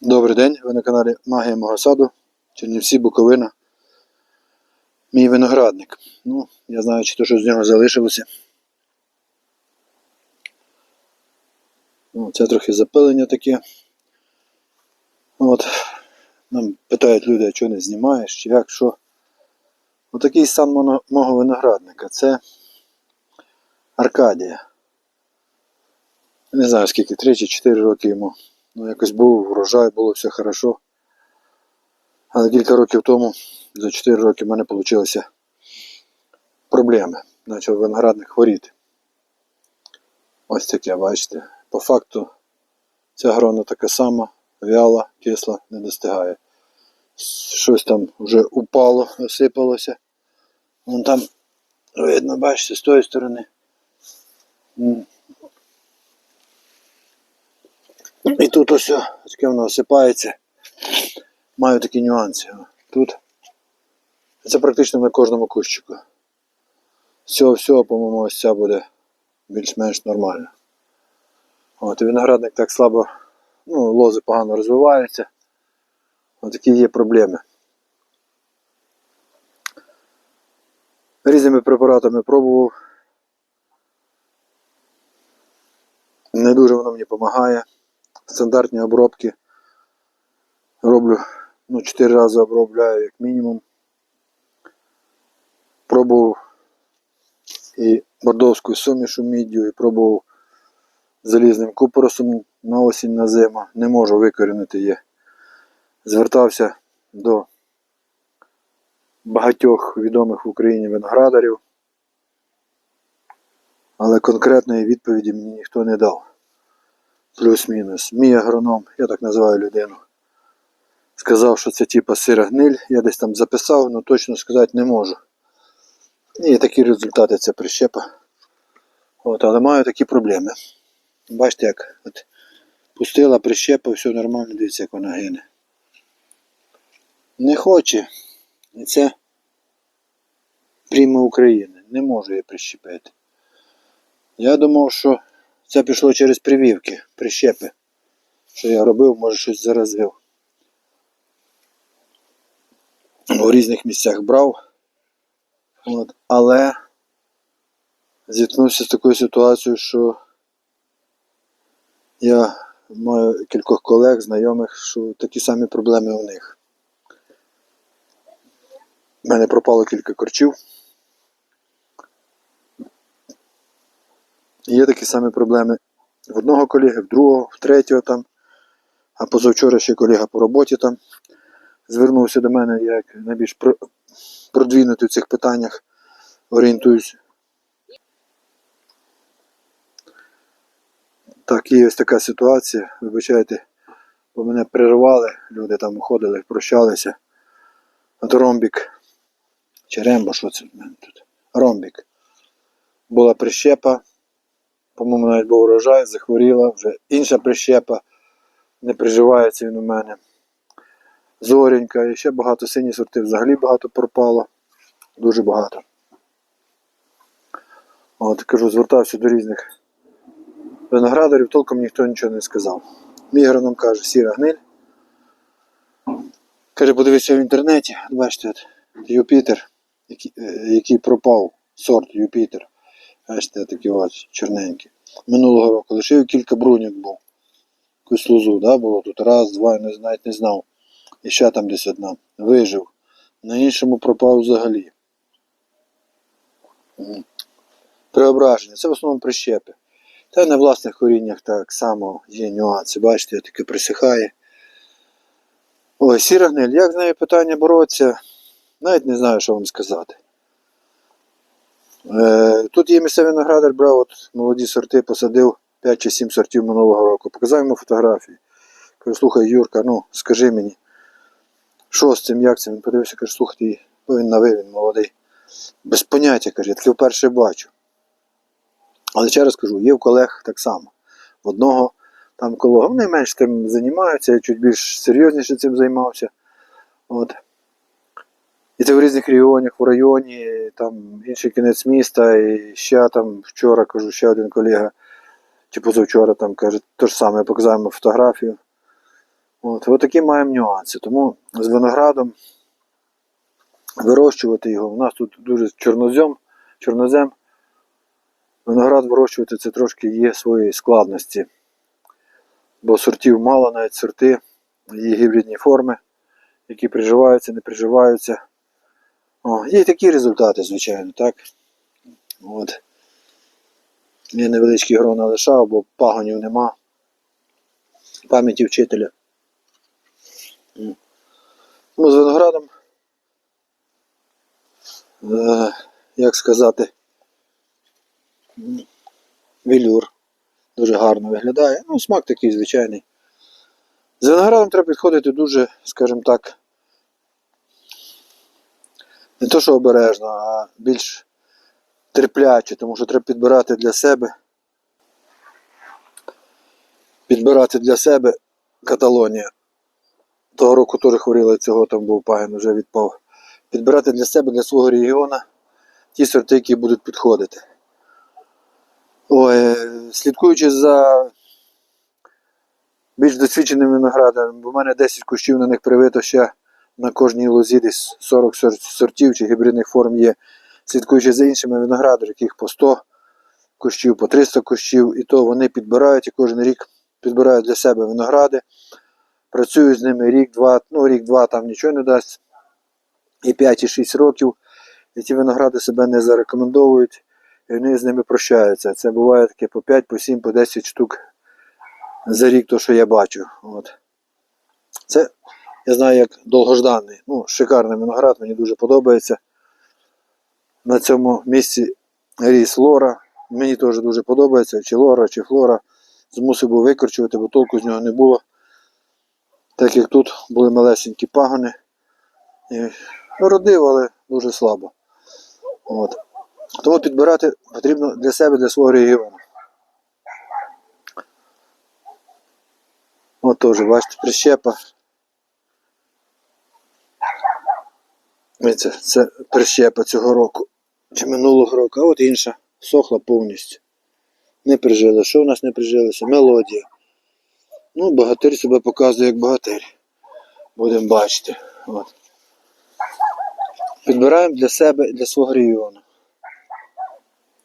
Добрий день, ви на каналі Магія мого саду, Чернівці, Буковина. Мій виноградник. Ну, я знаю, чи то що з нього залишилося. Ну, це трохи запилення таке. От. Нам питають люди, а чого не знімаєш, чи як, що. Отакий стан мого виноградника. Це Аркадія. Не знаю скільки, 3 чи 4 роки йому. Ну, якось був врожай, було все хорошо. Але кілька років тому, за 4 роки, в мене вийшли проблеми. Почав виноградник хворіти. Ось таке, бачите. По факту ця грона така сама, вяла, кисла, не достигає. Щось там вже упало, осипалося. Вон там видно, бачите, з тої сторони. М. І тут ось таке воно осипається. Маю такі нюанси. Тут. Це практично на кожному кущику. З цього всього, по-моєму, ось ця буде більш-менш нормально. От, виноградник так слабо, ну, лози погано розвиваються. Ось такі є проблеми. Різними препаратами пробував. Не дуже воно мені допомагає стандартні обробки. Роблю, ну, 4 рази обробляю як мінімум. Пробував і бордовську сумішу міддю, і пробував залізним купоросом на осінь на зиму. Не можу викорінити її. Звертався до багатьох відомих в Україні виноградарів, але конкретної відповіді мені ніхто не дав плюс-мінус. Мій агроном, я так називаю людину, сказав, що це типа сира гниль. Я десь там записав, але точно сказати не можу. І такі результати це прищепа. От, але маю такі проблеми. Бачите, як от, пустила прищепа, все нормально, дивіться, як вона гине. Не хоче. І це прямо України. Не можу її прищепити. Я думав, що це пішло через прививки, прищепи. Що я робив, може щось заразив. У різних місцях брав. От. Але зіткнувся з такою ситуацією, що я маю кількох колег, знайомих, що такі самі проблеми у них. У мене пропало кілька корчів. Є такі самі проблеми в одного колеги, в другого, в третього там. А позавчора ще колега по роботі там звернувся до мене, як найбільш про- продвинутий в цих питаннях, орієнтуюсь. Так, є ось така ситуація. Вибачайте, бо мене перервали, люди там уходили, прощалися. От ромбік. Чи рембо, що це в мене тут? Ромбік. Була прищепа. По-моєму, навіть був урожай, захворіла, вже інша прищепа, не приживається він у мене. Зоренька, і ще багато сині сорти, взагалі багато пропало. Дуже багато. От, кажу, звертався до різних виноградарів, толком ніхто нічого не сказав. Мій агроном каже, сіра гниль. Каже, подивися в інтернеті, бачите, Юпітер, який, е, який пропав, сорт Юпітер. Бачите, такі ось чорненькі. Минулого року лишив кілька бруньок був. Якусь лозу, да, було тут раз, два, не- навіть не знав. І ще там десь одна. Вижив. На іншому пропав взагалі. Преображення. Це в основному прищепи. Та й на власних коріннях так само є нюанси. Бачите, таке присихає. Ой, сіра гниль, як з нею питання боротися? Навіть не знаю, що вам сказати. Е, Тут є місцевий виноградар, брав от молоді сорти, посадив 5 чи 7 сортів минулого року. Показав йому фотографії. Кажу, слухай, Юрка, ну скажи мені, що з цим, як це? Він подивився, каже, слухай, бо він новий, він молодий. Без поняття, каже, я таке вперше бачу. Але ще раз кажу, є в колег так само. В одного там коло, вони менш тим займаються, я чуть більш серйозніше цим займався. От. І це в різних регіонах, в районі, там інший кінець міста, і ще там вчора кажу, ще один колега, чи позавчора там каже, те ж саме, йому фотографію. От, от такі маємо нюанси. Тому з виноградом вирощувати його. У нас тут дуже чорнозем, чорнозем. Виноград вирощувати це трошки є свої складності. Бо сортів мало, навіть сорти, є гібридні форми, які приживаються, не приживаються. О, є такі результати, звичайно, так? От. Я невеличкий грона лишав, бо пагонів нема. Пам'яті вчителя. Ну, з виноградом, е, як сказати, велюр. Дуже гарно виглядає. Ну, смак такий звичайний. З виноградом треба підходити дуже, скажімо так, не то, що обережно, а більш терпляче, тому що треба підбирати для себе. Підбирати для себе Каталонія. Того року теж хворіла цього, там був пагін, вже відпав. Підбирати для себе, для свого регіону ті сорти, які будуть підходити. Ой, слідкуючи за більш досвідченим виноградарем, бо в мене 10 кущів на них привито ще на кожній лозі десь 40 сортів чи гібридних форм є. Слідкуючи за іншими виноградарами, яких по 100 кущів, по 300 кущів, і то вони підбирають і кожен рік підбирають для себе виногради. Працюють з ними рік-два, ну рік-два там нічого не дасть. І 5, і 6 років. І ті виногради себе не зарекомендовують, і вони з ними прощаються. Це буває таке по 5, по 7, по 10 штук за рік, то що я бачу. От. Це я знаю як довгожданий. Ну, шикарний виноград, мені дуже подобається. На цьому місці ріс лора. Мені теж дуже подобається, чи лора, чи флора. Змусив був викорчувати, бо толку з нього не було. Так як тут були малесенькі пагони. І родив, але дуже слабо. От. Тому підбирати потрібно для себе, для свого регіону. От теж, бачите, прищепа. Це, це прищепа цього року. Чи минулого року, а от інша сохла повністю. Не прижила. Що в нас не прижилося? Мелодія. Ну, богатир себе показує як богатир. Будемо бачити. От. Підбираємо для себе, для свого регіону.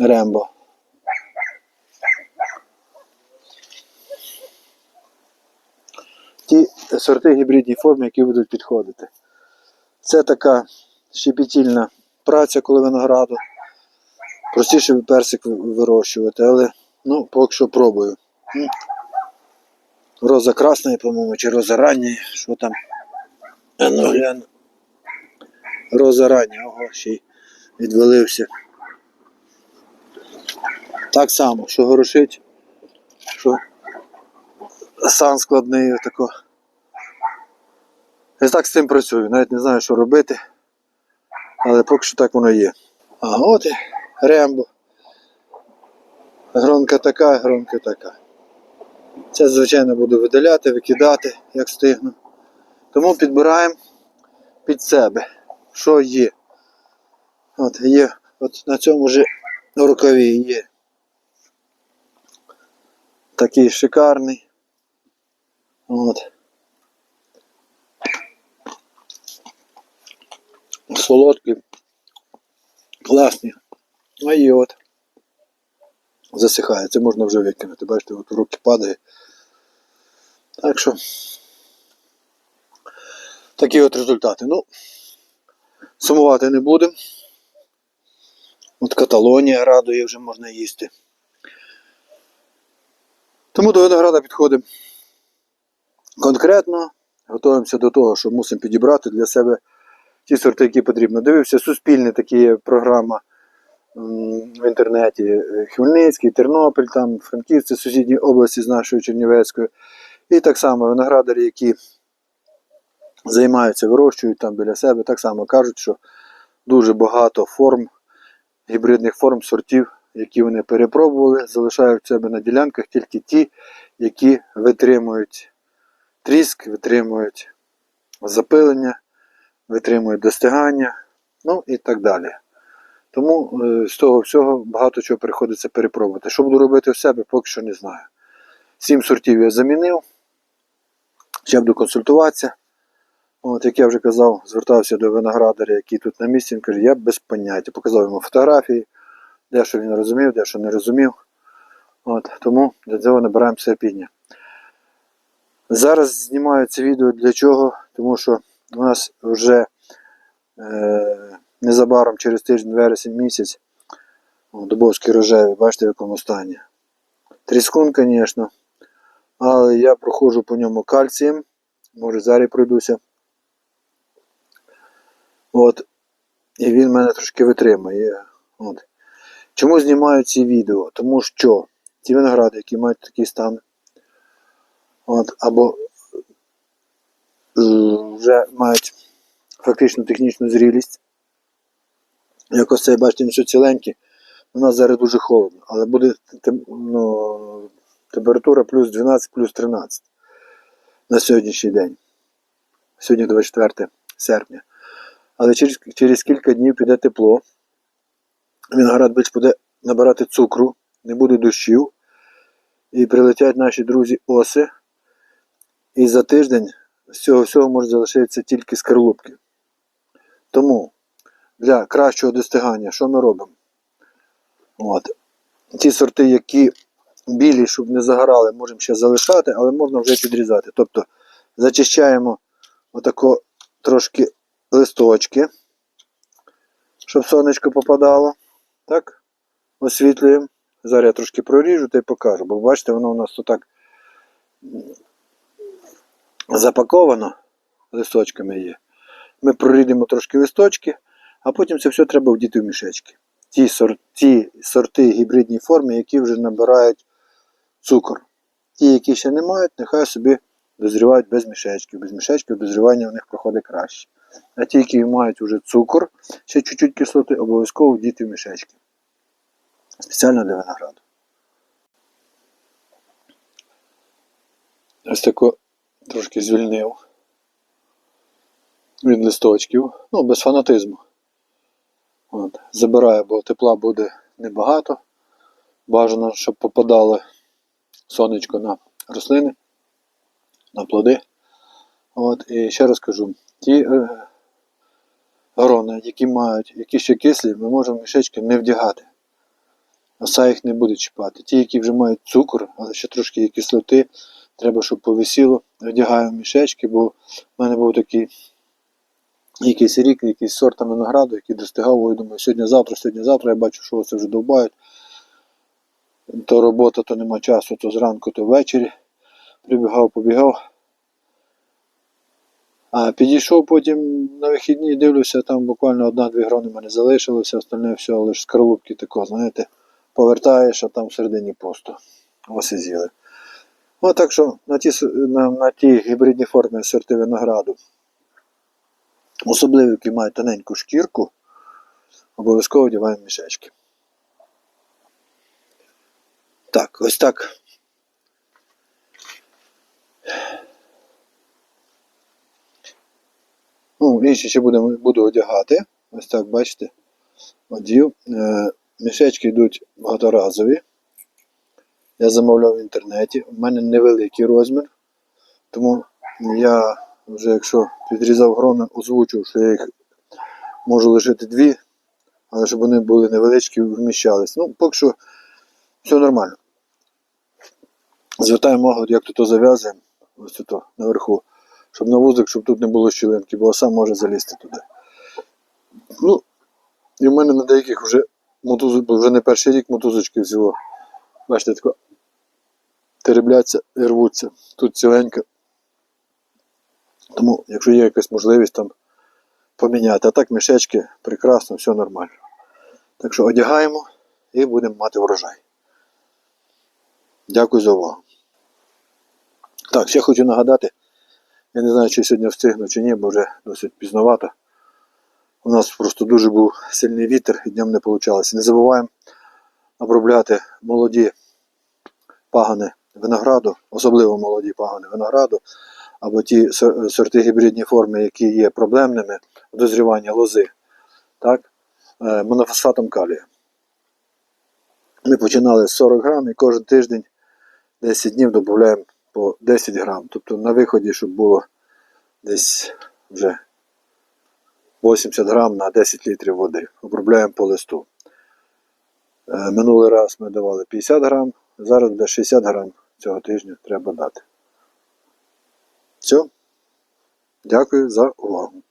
Рембо. Ті сорти гібридні форми, які будуть підходити. Це така щепетільна праця, коли винограду. Простіше персик вирощувати, але ну, поки що пробую. Роза красна, по-моєму, чи роза рання, що там. Ну. Роза рання, ого, ще й відвалився. Так само, що горошить, що сан складний отако. Я так з цим працюю, навіть не знаю, що робити, але поки що так воно є. А от і рембо. Гронка така, гронка така. Це, звичайно, буду видаляти, викидати, як встигну. Тому підбираємо під себе, що є. От є, от на цьому же рукаві є. Такий шикарний. От. Солодкі. Класні. А і от. Засихає. Це можна вже викинути. Бачите, от руки падає. Так що. Такі от результати. Ну, сумувати не будемо. От Каталонія радує, вже можна їсти. Тому до винограда підходимо конкретно. Готуємося до того, що мусимо підібрати для себе ті сорти, які потрібно. Дивився суспільне такі є програма в інтернеті. Хмельницький, Тернопіль, там, Франківці, сусідні області з нашою Чернівецькою. І так само виноградарі, які займаються, вирощують там біля себе, так само кажуть, що дуже багато форм, гібридних форм, сортів, які вони перепробували, залишають в себе на ділянках тільки ті, які витримують тріск, витримують запилення, витримують достигання, ну і так далі. Тому е, з того всього багато чого приходиться перепробувати. Що буду робити в себе, поки що не знаю. Сім сортів я замінив. Ще буду консультуватися. От, як я вже казав, звертався до виноградаря, який тут на місці, він каже, я без поняття. Показав йому фотографії, де що він розумів, де що не розумів. От, тому для цього набираємо терпіння. Зараз знімаю це відео для чого? Тому що у нас вже е, незабаром через тиждень, вересень місяць, дубовські рожеві, бачите в якому стані. Тріскун, звісно, але я проходжу по ньому кальцієм, може зараз пройдуся. От. І він мене трошки витримує. От. Чому знімаю ці відео? Тому що ті виногради, які мають такий стан, от, або вже мають фактично технічну зрілість. Як ось цей, бачите, все ціленький. У нас зараз дуже холодно, але буде ну, температура плюс 12, плюс 13 на сьогоднішній день. Сьогодні 24 серпня. Але через, через кілька днів піде тепло. Виноград більш буде набирати цукру, не буде дощів. І прилетять наші друзі оси. І за тиждень з цього всього може залишитися тільки скорлупки. Тому для кращого достигання, що ми робимо? От. Ті сорти, які білі, щоб не загорали, можемо ще залишати, але можна вже підрізати. Тобто зачищаємо отако трошки листочки, щоб сонечко попадало. Так? Освітлюємо. Зараз я трошки проріжу та й покажу, бо бачите, воно у нас тут так запаковано листочками є. Ми прорідимо трошки листочки, а потім це все треба вдіти в мішечки. Ті, сор, ті сорти гібридні форми, які вже набирають цукор. Ті, які ще не мають, нехай собі дозрівають без мішечків. Без мішечків дозрівання в них проходить краще. А ті, які мають вже цукор, ще чуть-чуть кислоти, обов'язково вдіти в мішечки. Спеціально для винограду. Ось тако трошки звільнив від листочків. Ну, без фанатизму. От. Забираю, бо тепла буде небагато. Бажано, щоб попадало сонечко на рослини, на плоди. От. І ще раз кажу, ті е, грони, які мають, які ще кислі, ми можемо мішечки не вдягати. Оса їх не буде чіпати. Ті, які вже мають цукор, але ще трошки є кислоти, треба, щоб повисіло. Вдягаю мішечки, бо в мене був такий якийсь рік, якийсь сорт винограду, який достигав, ой, думаю, сьогодні-завтра, сьогодні-завтра, я бачу, що це вже довбають. То робота, то нема часу, то зранку, то ввечері. Прибігав, побігав. А підійшов потім на вихідні, дивлюся, там буквально одна-дві грони в мене залишилося, остальне все, лише скорлупки тако, знаєте, повертаєш, а там всередині пусто. Ось і з'їли. Ну, так що на ті, на, на ті гібридні форми сорти винограду, особливо, які мають тоненьку шкірку, обов'язково одягаємо мішечки. Так, ось так. Ну, інші ще будемо, буду одягати. Ось так, бачите. Одів. Е, мішечки йдуть багаторазові. Я замовляв в інтернеті. У мене невеликий розмір. Тому я вже якщо підрізав грони, озвучив, що я їх можу лишити дві, але щоб вони були невеличкі вміщались. Ну, поки що все нормально. Звертаємо увагу, як тут зав'язуємо, ось тут наверху, щоб на вузик, щоб тут не було щілинки, бо оса може залізти туди. Ну, і в мене на деяких вже мотузок, бо вже не перший рік мотузочки взяло. Бачите, тако теребляться і рвуться. Тут ціленько. Тому, якщо є якась можливість там поміняти. А так мішечки прекрасно, все нормально. Так що одягаємо і будемо мати врожай. Дякую за увагу. Так, ще хочу нагадати, я не знаю, чи сьогодні встигну чи ні, бо вже досить пізновато. У нас просто дуже був сильний вітер і днем не вийшло. Не забуваємо обробляти молоді пагани винограду, особливо молоді пагани винограду, або ті сорти гібридні форми, які є проблемними дозрівання лози, так, е, монофосфатом калію. Ми починали з 40 грам і кожен тиждень 10 днів додаємо по 10 грам. Тобто на виході, щоб було десь вже 80 грам на 10 літрів води. Обробляємо по листу. Е, Минулий раз ми давали 50 грам, зараз буде 60 грам цього тижня треба дати. Все. Дякую за увагу.